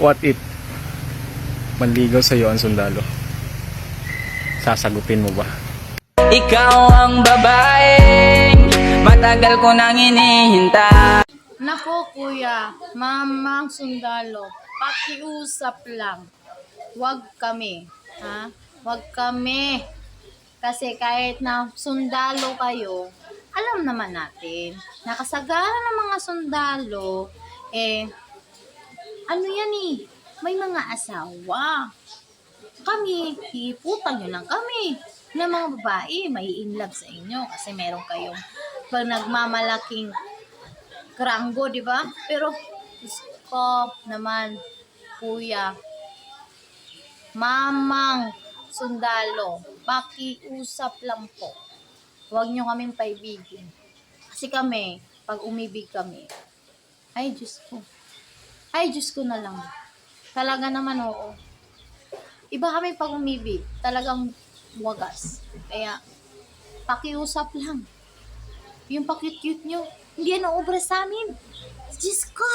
What if manligaw sa'yo ang sundalo? Sasagutin mo ba? Ikaw ang babaeng matagal ko nang hinihintay Nako kuya, mamang sundalo, pakiusap lang. Huwag kami, ha? Huwag kami. Kasi kahit na sundalo kayo, alam naman natin, nakasagana ng mga sundalo, eh, ano yan eh, may mga asawa. Kami, hiputan nyo lang kami na mga babae, may in love sa inyo kasi meron kayong pag nagmamalaking kranggo, di ba? Pero, ko naman, kuya, mamang sundalo, pakiusap lang po. Huwag nyo kaming paibigin. Kasi kami, pag umibig kami, ay Diyos ko. Ay Diyos ko na lang. Talaga naman oo. Iba kami pag umibig, talagang wagas. Kaya, pakiusap lang. Yung pakit-cute nyo, hindi yan uubra sa amin. Diyos ko!